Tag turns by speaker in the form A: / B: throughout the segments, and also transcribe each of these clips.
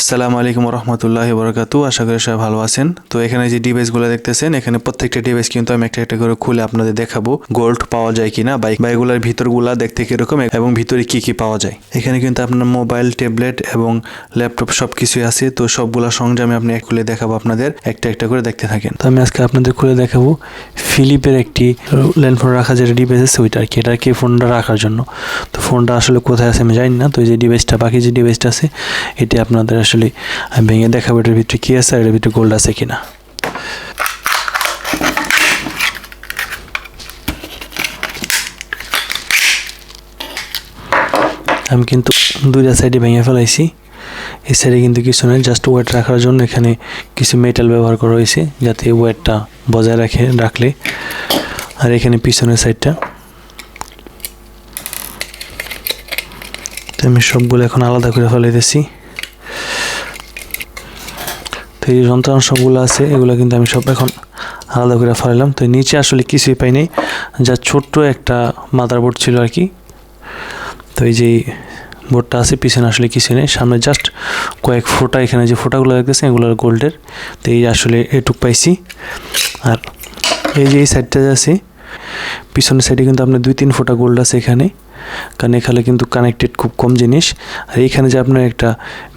A: আসসালামু আলাইকুম রহমতুল্লাহ বরকাতু আশা করি সবাই ভালো আছেন। তো এখানে যে ডিভাইসগুলো দেখতেছেন, এখানে প্রত্যেকটা ডিভাইস কিন্তু আমি একটা একটা করে খুলে আপনাদের দেখাবো গোল্ড পাওয়া যায় কিনা বাইক বা এগুলোর ভিতরগুলা দেখতে কীরকম এবং ভিতরে কি কি পাওয়া যায়। এখানে কিন্তু আপনার মোবাইল ট্যাবলেট এবং ল্যাপটপ সব কিছুই আছে, তো সবগুলা সরঞ্জামে আপনি খুলে দেখাবো আপনাদের একটা একটা করে দেখতে থাকেন। তো আমি আজকে আপনাদের খুলে দেখাবো ফিলিপের একটি ল্যান্ডফোন রাখা যেটা ডিভাইস আছে ওইটা আর কি, এটা আর কি ফোনটা রাখার জন্য। তো ফোনটা আসলে কোথায় আছে আমি জানি না, তো এই যে ডিভাইসটা বাকি যে ডিভাইসটা আছে, এটি আপনাদের আসলে আমি ভেঙে দেখাবো এটার ভিতরে কী আছে আর এটার ভিতরে গোল্ড আছে কিনা। আমি কিন্তু দুইটা সাইডে ভেঙে ফেলাইছি। এই সাইডে কিন্তু কিছু নেই জাস্ট ওয়েট রাখার জন্য এখানে কিছু মেটাল ব্যবহার করা হয়েছে, যাতে ওয়েটটা বজায় রাখে, রাখলে। আর এখানে পিছনের সাইডটা আমি সবগুলো এখন আলাদা করে ফেলাইতেছি। তো এই যন্ত্রাংশগুলো আছে, এগুলো কিন্তু আমি সব এখন আলাদা করে ফেলালাম তো নিচে আসলে কিছুই পাই নাই। যা ছোট্ট একটা মাদারবোর্ড ছিল আর কি। তো এই যে বোর্ডটা আছে, পিছনে আসলে কিছু নেই। সামনে জাস্ট কয়েক ফোঁটা এখানে যে ফোঁটাগুলো দেখতেছেন, এগুলো গোল্ডের। তো এই আসলে এটুক পাইছি। আর এই যে এই সাইডটা আছে, পিছনের সাইডে কিন্তু আপনার দুই তিন ফোঁটা গোল্ড আছে এখানে। কারণ এখানে কিন্তু কানেক্টেড খুব কম জিনিস। আর এইখানে যে আপনার একটা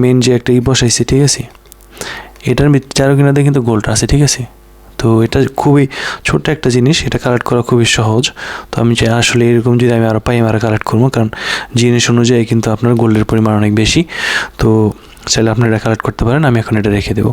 A: মেন যে একটা ই বসাইছে, ঠিক আছে? এটার চারো কিনাতে কিন্তু গোল্ড আছে, ঠিক আছে? তো এটা খুবই ছোট্ট একটা জিনিস, এটা কালেক্ট করা খুবই সহজ। তো আমি চাই আসলে এরকম যদি আমি আরও পাই, আমি আরও কালেক্ট করব, কারণ জিনিস অনুযায়ী কিন্তু আপনার গোল্ডের পরিমাণ অনেক বেশি। তো চাইলে আপনারা কালেক্ট করতে পারেন, আমি এখন এটা রেখে দেবো।